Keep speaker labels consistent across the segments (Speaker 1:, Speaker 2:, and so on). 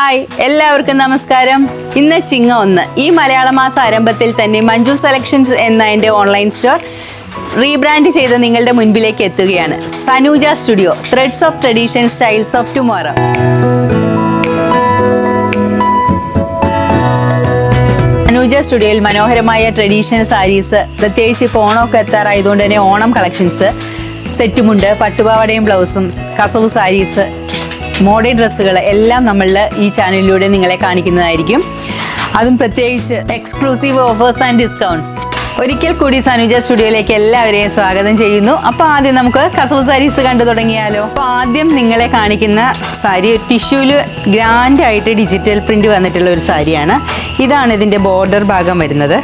Speaker 1: Hi എല്ലാവർക്കും നമസ്കാരം. ഇന്ന് ചിങ്ങ ഒന്ന്. ഈ മലയാള മാസ ആരംഭത്തിൽ തന്നെ മഞ്ജു സെലക്ഷൻസ് എന്ന എന്റെ ഓൺലൈൻ സ്റ്റോർ റീബ്രാൻഡ് ചെയ്ത് നിങ്ങളുടെ മുൻപിലേക്ക് എത്തുകയാണ്. Sanooja studio threads of tradition styles of tomorrow Sanooja സ്റ്റുഡിയോയിൽ മനോഹരമായ ട്രഡീഷണൽ സാരീസ് പ്രത്യേകിച്ച് ഇപ്പോൾ ഓണമൊക്കെ എത്താറായതുകൊണ്ട് തന്നെ ഓണം കളക്ഷൻസ് സെറ്റുമുണ്ട്. പട്ടുപാവടയും ബ്ലൗസും കസവ് സാരീസ് മോഡേൺ ഡ്രസ്സുകൾ എല്ലാം നമ്മൾ ഈ ചാനലിലൂടെ നിങ്ങളെ കാണിക്കുന്നതായിരിക്കും. അതും പ്രത്യേകിച്ച് എക്സ്ക്ലൂസീവ് ഓഫേഴ്സ് ആൻഡ് ഡിസ്കൗണ്ട്സ് ഒരിക്കൽ കൂടി സനുജ സ്റ്റുഡിയോയിലേക്ക് എല്ലാവരെയും സ്വാഗതം ചെയ്യുന്നു. അപ്പോൾ ആദ്യം നമുക്ക് കസവ് സാരീസ് കണ്ടു തുടങ്ങിയാലോ? അപ്പോൾ ആദ്യം നിങ്ങളെ കാണിക്കുന്ന സാരി ടിഷ്യൂൽ ഗ്രാൻഡ് ആയിട്ട് ഡിജിറ്റൽ പ്രിന്റ് വന്നിട്ടുള്ള ഒരു സാരിയാണ്. ഇതാണ് ഇതിന്റെ ബോർഡർ ഭാഗം വരുന്നത്.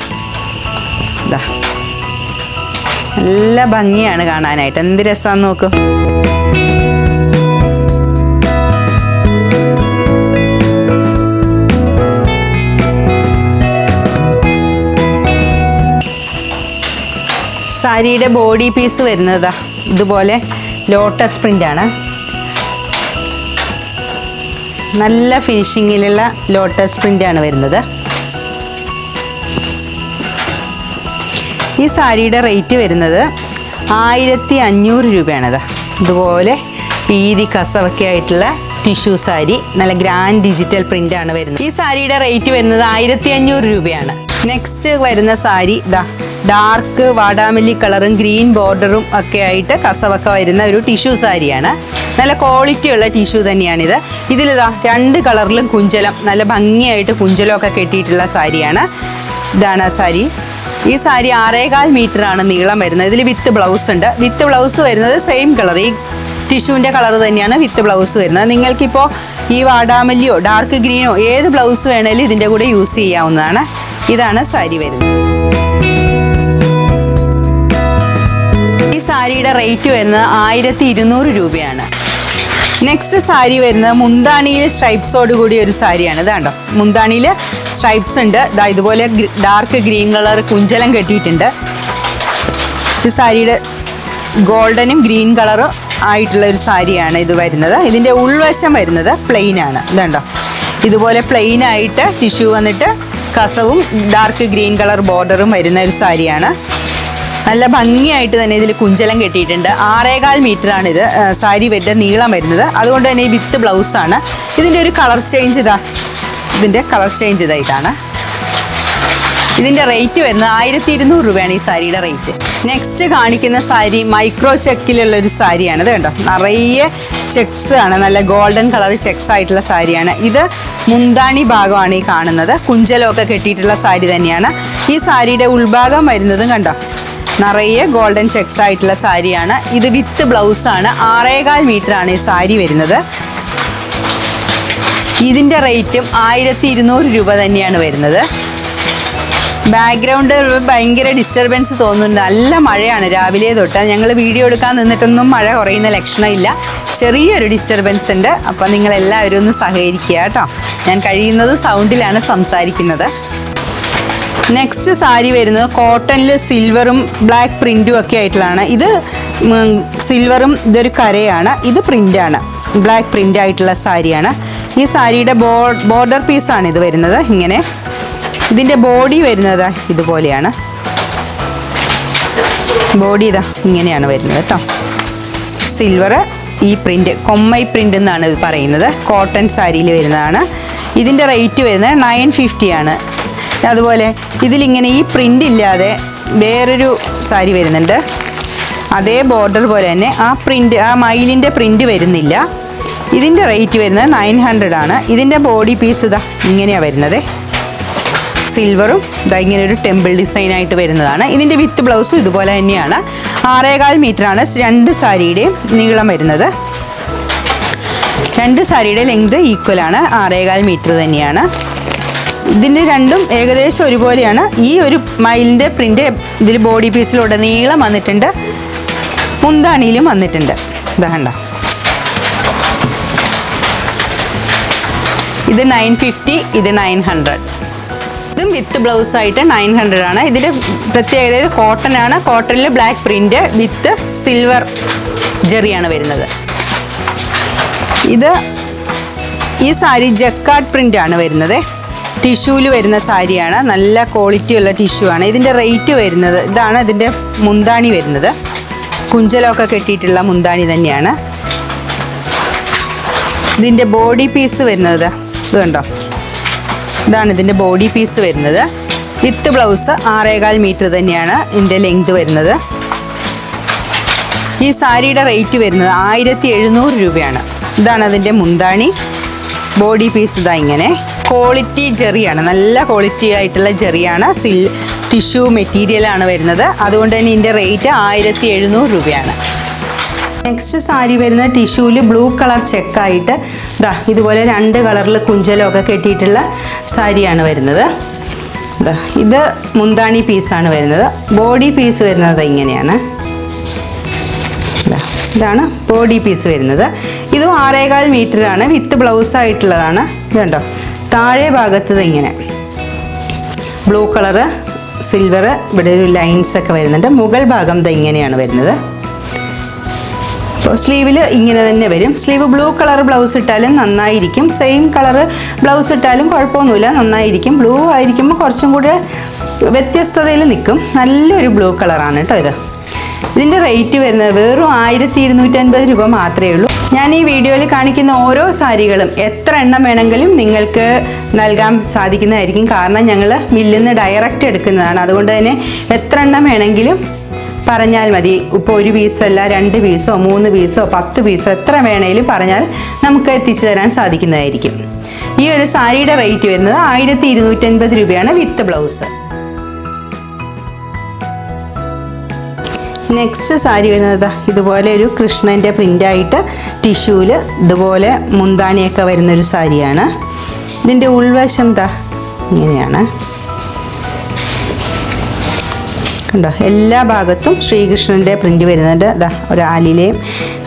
Speaker 1: നല്ല ഭംഗിയാണ് കാണാനായിട്ട്. എന്ത് രസമാണെന്ന് നോക്കും. സാരിയുടെ ബോഡി പീസ് വരുന്നതാ. ഇതുപോലെ ലോട്ടസ് പ്രിന്റ് ആണ് നല്ല ഫിനിഷിങ്ങിലുള്ള ലോട്ടസ് പ്രിന്റ് ആണ് വരുന്നത്. ഈ സാരിയുടെ റേറ്റ് വരുന്നത് ആയിരത്തി അഞ്ഞൂറ് രൂപയാണത്. ഇതുപോലെ വീതി കസവൊക്കെ ആയിട്ടുള്ള ടിഷ്യൂ സാരി നല്ല ഗ്രാൻഡ് ഡിജിറ്റൽ പ്രിന്റ് ആണ് വരുന്നത്. ഈ സാരിയുടെ റേറ്റ് വരുന്നത് ആയിരത്തി അഞ്ഞൂറ് രൂപയാണ്. നെക്സ്റ്റ് വരുന്ന സാരി ഇതാ ഡാർക്ക് വാടാമല്ലി കളറും ഗ്രീൻ ബോർഡറും ഒക്കെ ആയിട്ട് കസവൊക്കെ വരുന്ന ഒരു ടിഷ്യൂ സാരിയാണ്. നല്ല ക്വാളിറ്റി ഉള്ള ടിഷ്യൂ തന്നെയാണിത്. ഇതിലിതാ രണ്ട് കളറിലും കുഞ്ചലം നല്ല ഭംഗിയായിട്ട് കുഞ്ചലമൊക്കെ കെട്ടിയിട്ടുള്ള സാരിയാണ്. ഇതാണ് ആ സാരി. ഈ സാരി ആറേകാൽ ആണ് നീളം വരുന്നത്. ഇതിൽ വിത്ത് ബ്ലൗസ് ഉണ്ട്. വിത്ത് ബ്ലൗസ് വരുന്നത് സെയിം കളർ. ഈ ടിഷ്യൂവിന്റെ കളർ തന്നെയാണ് വിത്ത് ബ്ലൗസ് വരുന്നത്. നിങ്ങൾക്കിപ്പോൾ ഈ വാടാമല്ലിയോ ഡാർക്ക് ഗ്രീനോ ഏത് ബ്ലൗസ് വേണേലും ഇതിന്റെ കൂടെ യൂസ് ചെയ്യാവുന്നതാണ്. ഇതാണ് സാരി വരുന്നത്. സാരിയുടെ റേറ്റ് വരുന്നത് ആയിരത്തി ഇരുന്നൂറ് രൂപയാണ്. നെക്സ്റ്റ് സാരി വരുന്നത് മുന്താണിയിൽ സ്ട്രൈപ്സോട് കൂടി ഒരു സാരിയാണ്. ഇതാണ്ടോ? മുന്താണിയിൽ സ്ട്രൈപ്സ് ഉണ്ട്. ഇതാ ഇതുപോലെ ഡാർക്ക് ഗ്രീൻ കളർ കുഞ്ചലം കെട്ടിയിട്ടുണ്ട്. ഈ സാരിയുടെ ഗോൾഡനും ഗ്രീൻ കളറും ആയിട്ടുള്ള ഒരു സാരിയാണ് ഇത് വരുന്നത്. ഇതിന്റെ ഉൾവശം വരുന്നത് പ്ലെയിൻ ആണ്. ഇതുണ്ടോ? ഇതുപോലെ പ്ലെയിൻ ആയിട്ട് ടിഷ്യൂ വന്നിട്ട് കസവും ഡാർക്ക് ഗ്രീൻ കളർ ബോർഡറും വരുന്ന ഒരു സാരിയാണ്. നല്ല ഭംഗിയായിട്ട് തന്നെ ഇതിൽ കുഞ്ചലം കെട്ടിയിട്ടുണ്ട്. ആറേകാൽ മീറ്റർ ആണ് ഇത് സാരി വരുന്ന നീളം വരുന്നത്. അതുകൊണ്ട് തന്നെ വിത്ത് ബ്ലൗസാണ്. ഇതിന്റെ ഒരു കളർ ചേഞ്ച് ഇതാ. ഇതിന്റെ കളർ ചേഞ്ച് ഇതാ ഇതാണ്. ഇതിന്റെ റേറ്റ് വരുന്നത് ആയിരത്തി ഇരുന്നൂറ് രൂപയാണ് ഈ സാരിയുടെ റേറ്റ്. നെക്സ്റ്റ് കാണിക്കുന്ന സാരി മൈക്രോ ചെക്കിലുള്ള ഒരു സാരിയാണ്. ഇത് കണ്ടോ? നിറയെ ചെക്സ് ആണ്. നല്ല ഗോൾഡൻ കളർ ചെക്സ് ആയിട്ടുള്ള സാരിയാണ്. ഇത് മുന്താണി ഭാഗമാണ് ഈ കാണുന്നത്. കുഞ്ചലൊക്കെ കെട്ടിയിട്ടുള്ള സാരി തന്നെയാണ്. ഈ സാരിയുടെ ഉൾഭാഗം വരുന്നതും കണ്ടോ? നിറയെ ഗോൾഡൻ ചെക്സ് ആയിട്ടുള്ള സാരിയാണ്. ഇത് വിത്ത് ബ്ലൗസ് ആണ്. ആറേകാൽ മീറ്റർ ആണ് ഈ സാരി വരുന്നത്. ഇതിന്റെ റേറ്റും ആയിരത്തി ഇരുന്നൂറ് രൂപ തന്നെയാണ് വരുന്നത്. ബാക്ക്ഗ്രൗണ്ട് ഭയങ്കര ഡിസ്റ്റർബൻസ് തോന്നുന്നുണ്ട്. നല്ല മഴയാണ് രാവിലെ തൊട്ട്. ഞങ്ങൾ വീഡിയോ എടുക്കാൻ നിന്നിട്ടൊന്നും മഴ കുറയുന്ന ലക്ഷണമില്ല ചെറിയൊരു ഡിസ്റ്റർബൻസ് ഉണ്ട്. അപ്പം നിങ്ങളെല്ലാവരും ഒന്ന് സഹകരിക്കുക കേട്ടോ. ഞാൻ കഴിയുന്നത് സൗണ്ടിലാണ് സംസാരിക്കുന്നത്. നെക്സ്റ്റ് സാരി വരുന്നത് കോട്ടണിൽ സിൽവറും ബ്ലാക്ക് പ്രിന്റും ഒക്കെ ആയിട്ടുള്ളതാണ്. ഇത് സിൽവറും ഇതൊരു കരയാണ്. ഇത് പ്രിന്റാണ് ബ്ലാക്ക് പ്രിന്റ് ആയിട്ടുള്ള സാരിയാണ്. ഈ സാരിയുടെ ബോർഡർ പീസാണ് ഇത് വരുന്നത്. ഇങ്ങനെ. ഇതിന്റെ ബോഡി വരുന്നത് ഇതുപോലെയാണ്. ബോഡി ഇതാ ഇങ്ങനെയാണ് വരുന്നത് കേട്ടോ. സിൽവർ ഈ പ്രിന്റ് കൊമ്മൈ പ്രിന്റ് എന്നാണ് പറയുന്നത്. കോട്ടൺ സാരിയിൽ വരുന്നതാണ്. ഇതിന്റെ റേറ്റ് വരുന്നത് നയൻ ഫിഫ്റ്റി ആണ്. അതുപോലെ ഇതിലിങ്ങനെ ഈ പ്രിന്റ് ഇല്ലാതെ വേറൊരു സാരി വരുന്നുണ്ട്. അതേ ബോർഡർ പോലെ തന്നെ ആ പ്രിന്റ് ആ മയിലിന്റെ പ്രിന്റ് വരുന്നില്ല. ഇതിന്റെ റേറ്റ് വരുന്നത് നയൻ ഹൺഡ്രഡ് ആണ്. ഇതിന്റെ ബോഡി പീസ് ഇതാ ഇങ്ങനെയാണ് വരുന്നത്. സിൽവറും ഇതാ ഇങ്ങനെ ഒരു ടെമ്പിൾ ഡിസൈൻ ആയിട്ട് വരുന്നതാണ്. ഇതിന്റെ വിത്ത് ബ്ലൗസും ഇതുപോലെ തന്നെയാണ്. ആറേകാൽ ആണ് രണ്ട് സാരിയുടെയും നീളം വരുന്നത്. രണ്ട് സാരിയുടെ ലെങ്ത് ഈക്വൽ ആണ്. ആറേകാൽ മീറ്റർ തന്നെയാണ്. ഇതിന്റെ രണ്ടും ഏകദേശം ഒരുപോലെയാണ്. ഈ ഒരു മയിലിന്റെ പ്രിന്റ് ഇതിൽ ബോഡി പീസിലൂടെ നീളം വന്നിട്ടുണ്ട്. മുന്താണിയിലും വന്നിട്ടുണ്ട്. ഇതാ കണ്ടോ? ഇത് നയൻ ഫിഫ്റ്റി ഇത് നയൻ ഹൺഡ്രഡ് ഇതും വിത്ത് ബ്ലൗസ് ആയിട്ട് നയൻ ഹൺഡ്രഡ് ആണ്. ഇതിന്റെ പ്രത്യേകത കോട്ടൺ ആണ്. കോട്ടണിൽ ബ്ലാക്ക് പ്രിന്റ് വിത്ത് സിൽവർ ജെറിയാണ് വരുന്നത്. ഇത് ഈ സാരി ജക്കാർഡ് പ്രിന്റ് ആണ് വരുന്നത്. ടിഷ്യൂവിൽ വരുന്ന സാരിയാണ്. നല്ല ക്വാളിറ്റി ഉള്ള ടിഷ്യൂ ആണ്. ഇതിന്റെ റേറ്റ് വരുന്നത് ഇതാണ് ഇതിന്റെ മുന്താണി വരുന്നത്. കുഞ്ചലമൊക്കെ കെട്ടിയിട്ടുള്ള മുന്താണി തന്നെയാണ്. ഇതിന്റെ ബോഡി പീസ് വരുന്നത് ഇത് കണ്ടോ? ഇതാണ് ഇതിന്റെ ബോഡി പീസ് വരുന്നത്. വിത്ത് ബ്ലൗസ് ആറേകാൽ മീറ്റർ തന്നെയാണ് ഇതിന്റെ ലെങ്ത് വരുന്നത്. ഈ സാരിയുടെ റേറ്റ് വരുന്നത് ആയിരത്തി എഴുന്നൂറ് രൂപയാണ്. ഇതാണ് അതിന്റെ മുന്താണി. ബോഡി പീസ് ഇതാ ഇങ്ങനെ. ക്വാളിറ്റി ജെറിയാണ്. നല്ല ക്വാളിറ്റി ആയിട്ടുള്ള ജെറിയാണ്. സിൽ ടിഷ്യൂ മെറ്റീരിയലാണ് വരുന്നത്. അതുകൊണ്ട് തന്നെ ഇതിന്റെ റേറ്റ് ആയിരത്തി എഴുന്നൂറ് രൂപയാണ്. നെക്സ്റ്റ് സാരി വരുന്ന ടിഷ്യൂവിൽ ബ്ലൂ കളർ ചെക്കായിട്ട് ഇതാ ഇതുപോലെ രണ്ട് കളറിൽ കുഞ്ചലമൊക്കെ കെട്ടിയിട്ടുള്ള സാരിയാണ് വരുന്നത്. ഇതാ മുന്താണി പീസാണ് വരുന്നത്. ബോഡി പീസ് വരുന്നത് ഇങ്ങനെയാണ്. ഇതാ, ഇതാണ് ബോഡി പീസ് വരുന്നത്. ഇതും ആറേകാൽ മീറ്ററാണ് വിത്ത് ബ്ലൗസ് ആയിട്ടുള്ളതാണ്. ഇത് കണ്ടോ? താഴെ ഭാഗത്ത് ഇങ്ങനെ. ബ്ലൂ കളറ് സിൽവർ ഇവിടെ ഒരു ലൈൻസ് ഒക്കെ വരുന്നുണ്ട്. മുകൾ ഭാഗം ഇത് ഇങ്ങനെയാണ് വരുന്നത്. അപ്പോൾ സ്ലീവിൽ ഇങ്ങനെ തന്നെ വരും. സ്ലീവ് ബ്ലൂ കളർ ബ്ലൗസ് ഇട്ടാലും നന്നായിരിക്കും. സെയിം കളർ ബ്ലൗസ് ഇട്ടാലും കുഴപ്പമൊന്നുമില്ല. നന്നായിരിക്കും. ബ്ലൂ ആയിരിക്കുമ്പോൾ കുറച്ചും കൂടെ വ്യത്യസ്തതയിൽ നിൽക്കും. നല്ലൊരു ബ്ലൂ കളറാണ് കേട്ടോ ഇത്. ഇതിന്റെ റേറ്റ് വരുന്നത് വെറും ആയിരത്തി രൂപ മാത്രമേ ഉള്ളൂ. ഞാൻ ഈ വീഡിയോയിൽ കാണിക്കുന്ന ഓരോ സാരികളും എത്ര എണ്ണം വേണമെങ്കിലും നിങ്ങൾക്ക് നൽകാൻ സാധിക്കുന്നതായിരിക്കും. കാരണം ഞങ്ങൾ മില്ലിൽ നിന്ന് ഡയറക്റ്റ് എടുക്കുന്നതാണ്. അതുകൊണ്ട് തന്നെ എത്ര എണ്ണം വേണമെങ്കിലും പറഞ്ഞാൽ മതി. ഇപ്പോൾ ഒരു പീസല്ല രണ്ട് പീസോ മൂന്ന് പീസോ പത്ത് പീസോ എത്ര വേണേലും പറഞ്ഞാൽ നമുക്ക് എത്തിച്ചു തരാൻ സാധിക്കുന്നതായിരിക്കും. ഈ ഒരു സാരിയുടെ റേറ്റ് വരുന്നത് ആയിരത്തി ഇരുന്നൂറ്റൻപത് രൂപയാണ് വിത്ത് ബ്ലൗസ്. നെക്സ്റ്റ് സാരി വരുന്നത് ഇതുപോലെ ഒരു കൃഷ്ണന്റെ പ്രിന്റായിട്ട് ടിഷ്യൂവിൽ ഇതുപോലെ മുന്താണിയൊക്കെ വരുന്നൊരു സാരിയാണ്. ഇതിന്റെ ഉൾവശം ദാ ഇങ്ങനെയാണ്. കണ്ടോ? എല്ലാ ഭാഗത്തും ശ്രീകൃഷ്ണന്റെ പ്രിന്റ് വരുന്നുണ്ട്. ദാ ഒരു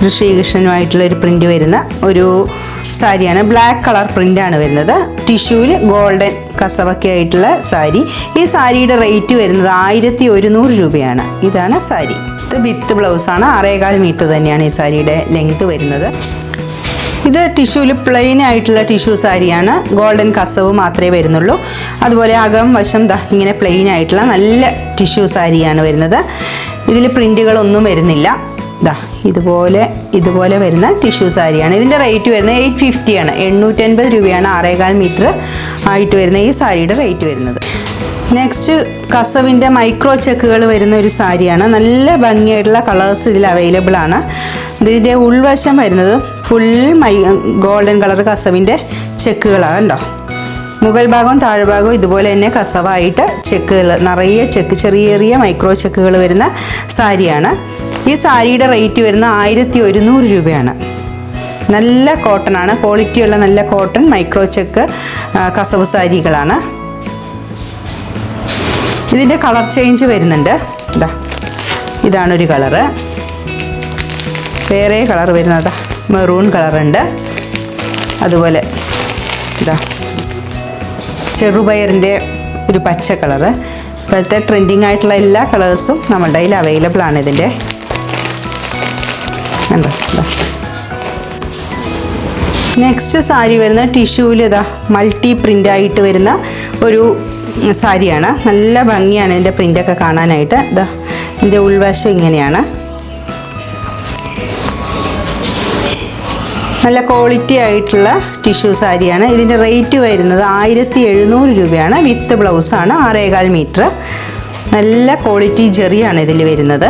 Speaker 1: ഒരു ശ്രീകൃഷ്ണനുമായിട്ടുള്ള ഒരു പ്രിന്റ് വരുന്ന ഒരു സാരിയാണ്. ബ്ലാക്ക് കളർ പ്രിന്റ് ആണ് വരുന്നത്. ടിഷ്യൂവിൽ ഗോൾഡൻ കസവൊക്കെ ആയിട്ടുള്ള സാരി. ഈ സാരിയുടെ റേറ്റ് വരുന്നത് ആയിരത്തി ഒരുന്നൂറ് രൂപയാണ്. ഇതാണ് സാരി. ഇത് വിത്ത് ബ്ലൗസാണ് ആറേകാൽ മീറ്റർ തന്നെയാണ് ഈ സാരിയുടെ ലെങ്ത് വരുന്നത്. ഇത് ടിഷ്യൂവിൽ പ്ലെയിൻ ആയിട്ടുള്ള ടിഷ്യൂ സാരിയാണ്. ഗോൾഡൻ കസവ് മാത്രമേ വരുന്നുള്ളൂ. അതുപോലെ അകം വശം ദാ ഇങ്ങനെ പ്ലെയിൻ ആയിട്ടുള്ള നല്ല ടിഷ്യൂ സാരിയാണ് വരുന്നത്. ഇതിൽ പ്രിന്റുകളൊന്നും വരുന്നില്ല. ദാ ഇതുപോലെ ഇതുപോലെ വരുന്ന ടിഷ്യൂ സാരിയാണ്. ഇതിന്റെ റേറ്റ് വരുന്നത് എയ്റ്റ് ഫിഫ്റ്റിയാണ് എണ്ണൂറ്റൻപത് രൂപയാണ് ആറേകാൽ മീറ്റർ ആയിട്ട് വരുന്ന ഈ സാരിയുടെ റേറ്റ് വരുന്നത്. നെക്സ്റ്റ് കസവിന്റെ മൈക്രോ ചെക്കുകൾ വരുന്ന ഒരു സാരിയാണ്. നല്ല ഭംഗിയായിട്ടുള്ള കളേഴ്സ് ഇതിൽ അവൈലബിൾ ആണ്. ഇതിന്റെ ഉൾവശം വരുന്നത് ഫുൾ മൈ ഗോൾഡൻ കളർ കസവിന്റെ ചെക്കുകളാണ് കേട്ടോ മുകൾ ഭാഗവും താഴ്ഭാഗവും ഇതുപോലെ തന്നെ കസവായിട്ട് ചെക്കുകൾ നിറയെ ചെക്ക് ചെറിയ ചെറിയ മൈക്രോ ചെക്കുകൾ വരുന്ന സാരിയാണ്. ഈ സാരിയുടെ റേറ്റ് വരുന്ന ആയിരത്തി ഒരുന്നൂറ് രൂപയാണ്. നല്ല കോട്ടൺ ആണ്. ക്വാളിറ്റിയുള്ള നല്ല കോട്ടൺ മൈക്രോ ചെക്ക് കസവ് സാരികളാണ്. ഇതിന്റെ കളർ ചേഞ്ച് വരുന്നുണ്ട്. ഇതാ ഇതാണൊരു കളറ് വേറെ കളർ വരുന്നതാ. മെറൂൺ കളറുണ്ട് അതുപോലെ ഇതാ ചെറുപയറിന്റെ ഒരു പച്ച കളറ് ഇപ്പോഴത്തെ ട്രെൻഡിങ് ആയിട്ടുള്ള എല്ലാ കളേഴ്സും നമ്മുടെ കയ്യിൽ അവൈലബിൾ ആണ് ഇതിന്റെ കണ്ടോ നെക്സ്റ്റ് സാരി വരുന്ന ടിഷ്യൂവിൽ ഇതാ മൾട്ടി പ്രിന്റ് ആയിട്ട് വരുന്ന ഒരു സാരിയാണ്. നല്ല ഭംഗിയാണ് ഇതിന്റെ പ്രിന്റൊക്കെ കാണാനായിട്ട്. ഇതാ ഇതിന്റെ ഉൾവശം ഇങ്ങനെയാണ്. നല്ല ക്വാളിറ്റി ആയിട്ടുള്ള ടിഷ്യൂ സാരിയാണ്. ഇതിന്റെ റേറ്റ് വരുന്നത് ആയിരത്തി എഴുന്നൂറ് രൂപയാണ് വിത്ത് ബ്ലൗസാണ് ആറേകാൽ മീറ്റർ നല്ല ക്വാളിറ്റി ജെറിയാണ് ഇതിൽ വരുന്നത്.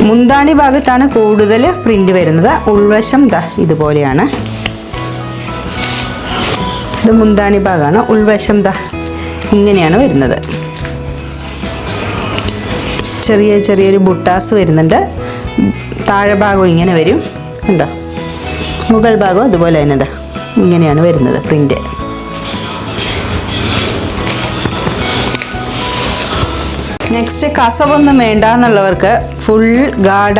Speaker 1: മുന്താണി ഭാഗത്താണ് കൂടുതൽ പ്രിന്റ് വരുന്നത്. ഉൾവശം ദ ഇതുപോലെയാണ്. ഇത് മുന്താണി ഭാഗമാണ്. ഉൾവശം ദ ഇങ്ങനെയാണ് വരുന്നത്. ചെറിയ ചെറിയൊരു ബുട്ടാസ് വരുന്നുണ്ട്. താഴെ ഭാഗം ഇങ്ങനെ വരും. ഉണ്ടോ മുകൾ ഭാഗം അതുപോലെ തന്നെ ഇങ്ങനെയാണ് വരുന്നത് പ്രിന്റ് നെക്സ്റ്റ് കസവൊന്നും വേണ്ട എന്നുള്ളവർക്ക് ഫുൾ ഗാഡ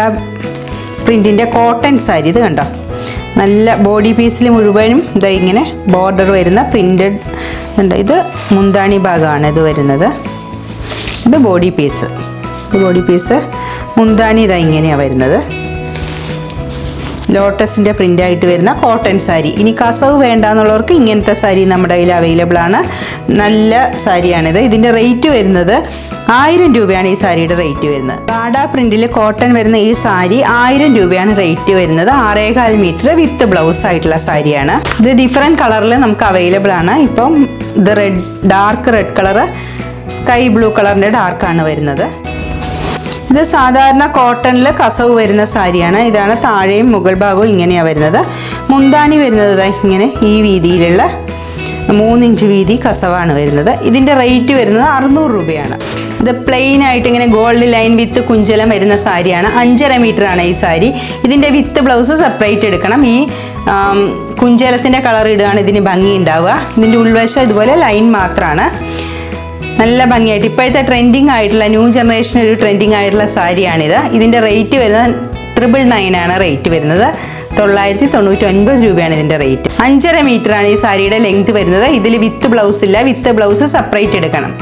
Speaker 1: പ്രിന്റിന്റെ കോട്ടൺ സാരി. ഇത് കണ്ടോ? നല്ല ബോഡി പീസിൽ മുഴുവനും ഇതാ ഇങ്ങനെ ബോർഡർ വരുന്ന പ്രിന്റഡ് ഉണ്ട്. ഇത് മുന്താണി ഭാഗമാണ് ഇത് വരുന്നത്. ഇത് ബോഡി പീസ് ഇത് ബോഡി പീസ് മുന്താണി ഇതാ ഇങ്ങനെയാണ് വരുന്നത്. ലോട്ടസിന്റെ പ്രിന്റായിട്ട് വരുന്ന കോട്ടൺ സാരി. ഇനി കസവ് വേണ്ട എന്നുള്ളവർക്ക് ഇങ്ങനത്തെ സാരി നമ്മുടെ കയ്യിൽ അവൈലബിൾ ആണ്. നല്ല സാരിയാണിത് ഇതിന്റെ റേറ്റ് വരുന്നത് ആയിരം രൂപയാണ് ഈ സാരിയുടെ റേറ്റ് വരുന്നത്. ബാഡ പ്രിന്റിൽ കോട്ടൺ വരുന്ന ഈ സാരി ആയിരം രൂപയാണ് റേറ്റ് വരുന്നത്. ആറേകാൽ മീറ്റർ വിത്ത് ബ്ലൗസ് ആയിട്ടുള്ള സാരിയാണ്. ഇത് ഡിഫറെന്റ് കളറിൽ നമുക്ക് അവൈലബിൾ ആണ്. ഇപ്പം ഇത് red dark red colour sky blue കളറിന്റെ ഡാർക്കാണ് വരുന്നത്. ഇത് സാധാരണ കോട്ടണിൽ കസവ് വരുന്ന സാരിയാണ്. ഇതാണ് താഴെയും മുകൾ ഭാഗവും ഇങ്ങനെയാണ് വരുന്നത്. മുന്താണി വരുന്നത് ഇങ്ങനെ ഈ വീതിയിലുള്ള മൂന്നിഞ്ച് വീതി കസവാണ് വരുന്നത്. ഇതിന്റെ റേറ്റ് വരുന്നത് അറുന്നൂറ് രൂപയാണ്. ഇത് പ്ലെയിൻ ആയിട്ട് ഇങ്ങനെ ഗോൾഡ് ലൈൻ വിത്ത് കുഞ്ചലം വരുന്ന സാരിയാണ്. അഞ്ചര മീറ്റർ ആണ് ഈ സാരി. ഇതിന്റെ വിത്ത് ബ്ലൗസ് സെപ്പറേറ്റ് എടുക്കണം. ഈ കുഞ്ചലത്തിന്റെ കളർ ഇടുകയാണ് ഇതിന് ഭംഗി ഉണ്ടാവുക. ഇതിന്റെ ഉൾവശം ഇതുപോലെ ലൈൻ മാത്രമാണ് നല്ല ഭംഗിയായിട്ട്. ഇപ്പോഴത്തെ ട്രെൻഡിങ് ആയിട്ടുള്ള ന്യൂ ജനറേഷൻ ഒരു ട്രെൻഡിങ് ആയിട്ടുള്ള സാരിയാണിത്. ഇതിന്റെ റേറ്റ് വരുന്നത് ട്രിപ്പിൾ നയൻ ആണ് റേറ്റ് വരുന്നത്. തൊള്ളായിരത്തി തൊണ്ണൂറ്റി ഒൻപത് രൂപയാണ് ഇതിന്റെ റേറ്റ്. അഞ്ചര ആണ് ഈ സാരിയുടെ ലെങ്ത് വരുന്നത്. ഇതിൽ വിത്ത് ബ്ലൗസ് ഇല്ല. വിത്ത് ബ്ലൗസ് സെപ്പറേറ്റ് എടുക്കണം.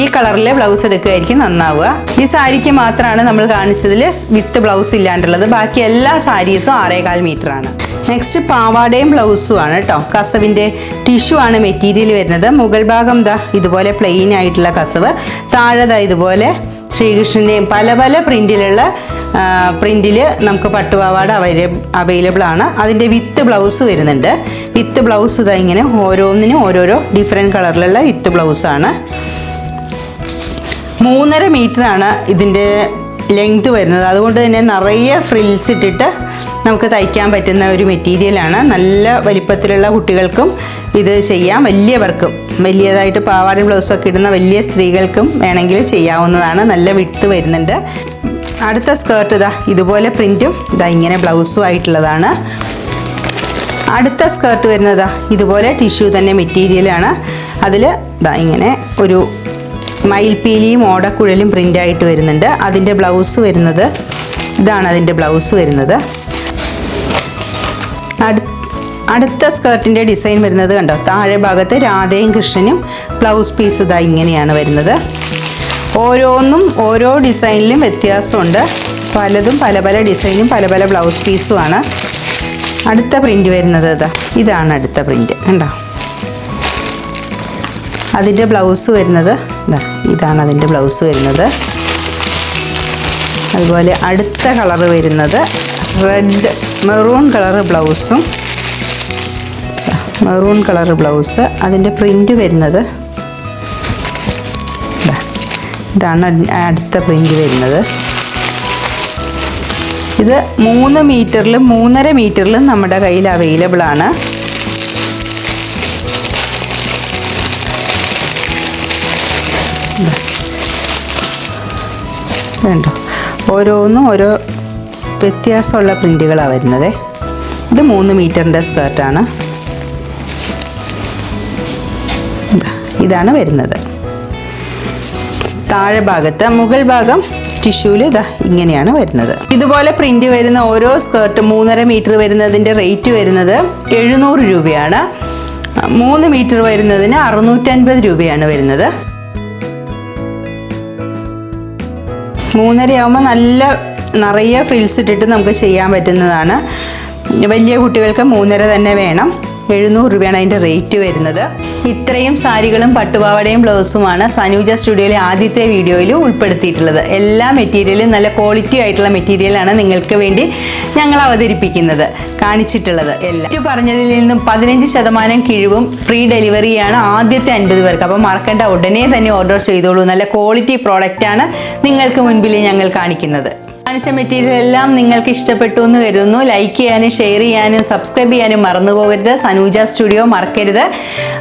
Speaker 1: ഈ കളറിലെ ബ്ലൗസ് എടുക്കുകയായിരിക്കും നന്നാവുക. ഈ സാരിക്ക് മാത്രമാണ് നമ്മൾ കാണിച്ചതിൽ വിത്ത് ബ്ലൗസ് ഇല്ലാണ്ടുള്ളത്. ബാക്കി എല്ലാ സാരീസും ആറേകാൽ മീറ്റർ ആണ് നെക്സ്റ്റ് പാവാടയും ബ്ലൗസും ആണ് കേട്ടോ. കസവിന്റെ ടിഷ്യൂ ആണ് മെറ്റീരിയൽ വരുന്നത്. മുകൾ ഭാഗം ദാ ഇതുപോലെ പ്ലെയിൻ ആയിട്ടുള്ള കസവ്. താഴെ ദാ ഇതുപോലെ ശ്രീകൃഷ്ണന്റെയും പല പല പ്രിന്റിലുള്ള പ്രിന്റിൽ നമുക്ക് പട്ടുപാവാട അവൈലബിൾ ആണ്. അതിന്റെ വിത്ത് ബ്ലൗസ് വരുന്നുണ്ട്. വിത്ത് ബ്ലൗസ് ഇതാ ഇങ്ങനെ ഓരോന്നിനും ഓരോരോ ഡിഫറെന്റ് കളറിലുള്ള വിത്ത് ബ്ലൗസാണ് മൂന്നര മീറ്ററാണ് ഇതിന്റെ ലെങ്ത് വരുന്നത്. അതുകൊണ്ട് തന്നെ നിറയെ ഫ്രിൽസ് ഇട്ടിട്ട് നമുക്ക് തയ്ക്കാൻ പറ്റുന്ന ഒരു മെറ്റീരിയലാണ് നല്ല വലിപ്പത്തിലുള്ള കുട്ടികൾക്കും ഇത് ചെയ്യാം. വലിയവർക്കും വലിയതായിട്ട് പാവാടൻ ബ്ലൗസും ഒക്കെ ഇടുന്ന വലിയ സ്ത്രീകൾക്കും വേണമെങ്കിൽ ചെയ്യാവുന്നതാണ്. നല്ല വിട്ട് വരുന്നുണ്ട്. അടുത്ത സ്കേർട്ട് ഇതാ ഇതുപോലെ പ്രിന്റും ഇതാ ഇങ്ങനെ ബ്ലൗസും ആയിട്ടുള്ളതാണ്. അടുത്ത സ്കേർട്ട് വരുന്നത് ഇതുപോലെ ടിഷ്യൂ തന്നെ മെറ്റീരിയലാണ് അതിൽ ഇതാ ഇങ്ങനെ ഒരു മയിൽപീലിയും ഓടക്കുഴലും പ്രിന്റായിട്ട് വരുന്നുണ്ട്. അതിന്റെ ബ്ലൗസ് വരുന്നത് ഇതാണ് അതിന്റെ ബ്ലൗസ് വരുന്നത്. അടുത്ത സ്കേർട്ടിന്റെ ഡിസൈൻ വരുന്നത് കണ്ടോ? താഴെ ഭാഗത്ത് രാധയും കൃഷ്ണനും ബ്ലൗസ് പീസ് ഇതാ ഇങ്ങനെയാണ് വരുന്നത്. ഓരോന്നും ഓരോ ഡിസൈനിലും വ്യത്യാസമുണ്ട്. പലതും പല പല ഡിസൈനും പല പല ബ്ലൗസ് പീസുമാണ്. അടുത്ത പ്രിന്റ് വരുന്നത് ഇതാ. ഇതാണ് അടുത്ത പ്രിന്റ് കണ്ടോ? അതിന്റെ ബ്ലൗസ് വരുന്നത് ഇതാ. ഇതാണ് അതിന്റെ ബ്ലൗസ് വരുന്നത്. അതുപോലെ അടുത്ത കളറ് വരുന്നത് റെഡ് മെറൂൺ കളറ് ബ്ലൗസും മെറൂൺ കളറ് ബ്ലൗസ് അതിന്റെ പ്രിന്റ് വരുന്നത്. ഇതാണ് അട്- അടുത്ത പ്രിന്റ് വരുന്നത്. ഇത് മൂന്ന് മീറ്ററിലും മൂന്നര മീറ്ററിലും നമ്മുടെ കയ്യിൽ അവൈലബിൾ ആണ്. ഓരോന്നും ഓരോ വ്യത്യാസമുള്ള പ്രിന്റുകളാണ് വരുന്നത്. ഇത് മൂന്ന് മീറ്ററിന്റെ സ്കേർട്ടാണ് ഇതാ, ഇതാണ് വരുന്നത്. താഴെ ഭാഗത്ത് മുകൾ ഭാഗം ടിഷ്യൂൽ ഇതാ ഇങ്ങനെയാണ് വരുന്നത്. ഇതുപോലെ പ്രിന്റ് വരുന്ന ഓരോ സ്കേർട്ട് മൂന്നര മീറ്റർ വരുന്നതിന്റെ റേറ്റ് വരുന്നത് എഴുന്നൂറ് രൂപയാണ്. മൂന്ന് മീറ്റർ വരുന്നതിന് അറുന്നൂറ്റൻപത് രൂപയാണ് വരുന്നത്. മൂന്നരയാകുമ്പോൾ നല്ല നിറയെ ഫ്രിൽസ് ഇട്ടിട്ട് നമുക്ക് ചെയ്യാൻ പറ്റുന്നതാണ്. വലിയ കുട്ടികൾക്ക് മൂന്നര തന്നെ വേണം. എഴുന്നൂറ് രൂപയാണ് അതിന്റെ റേറ്റ് വരുന്നത്. ഇത്രയും സാരികളും പട്ടുപാവാടയും ബ്ലൗസുമാണ് സനൂജ സ്റ്റുഡിയോയിലെ ആദ്യത്തെ വീഡിയോയിൽ ഉൾപ്പെടുത്തിയിട്ടുള്ളത്. എല്ലാ മെറ്റീരിയലും നല്ല ക്വാളിറ്റി ആയിട്ടുള്ള മെറ്റീരിയലാണ് നിങ്ങൾക്ക് വേണ്ടി ഞങ്ങൾ അവതരിപ്പിക്കുന്നത് കാണിച്ചിട്ടുള്ളത് എല്ലാം. പറഞ്ഞതിൽ നിന്നും പതിനഞ്ച് ശതമാനം കിഴിവും ഫ്രീ ഡെലിവറിയാണ് ആദ്യത്തെ അൻപത് പേർക്ക്. അപ്പോൾ മറക്കേണ്ട ഉടനെ തന്നെ ഓർഡർ ചെയ്തോളൂ. നല്ല ക്വാളിറ്റി പ്രോഡക്റ്റാണ് നിങ്ങൾക്ക് മുൻപിൽ ഞങ്ങൾ കാണിക്കുന്നത്. കാണിച്ച മെറ്റീരിയൽ എല്ലാം നിങ്ങൾക്ക് ഇഷ്ടപ്പെട്ടു എന്ന് കരുതുന്നു. ലൈക്ക് ചെയ്യാനും ഷെയർ ചെയ്യാനും സബ്സ്ക്രൈബ് ചെയ്യാനും മറന്നു പോകരുത്. സനൂജ സ്റ്റുഡിയോ മറക്കരുത്.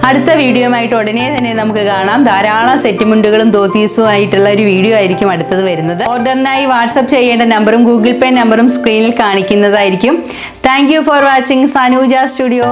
Speaker 1: അടുത്ത വീഡിയോയുമായിട്ട് ഉടനെ തന്നെ നമുക്ക് കാണാം. ധാരാളം സെറ്റുമുണ്ടുകളും ധോത്തീസും ആയിട്ടുള്ള ഒരു വീഡിയോ ആയിരിക്കും അടുത്തത് വരുന്നത്. ഓർഡറിനായി വാട്സപ്പ് ചെയ്യേണ്ട നമ്പറും ഗൂഗിൾ പേ നമ്പറും സ്ക്രീനിൽ കാണിക്കുന്നതായിരിക്കും. Thank for watching Sanooja studio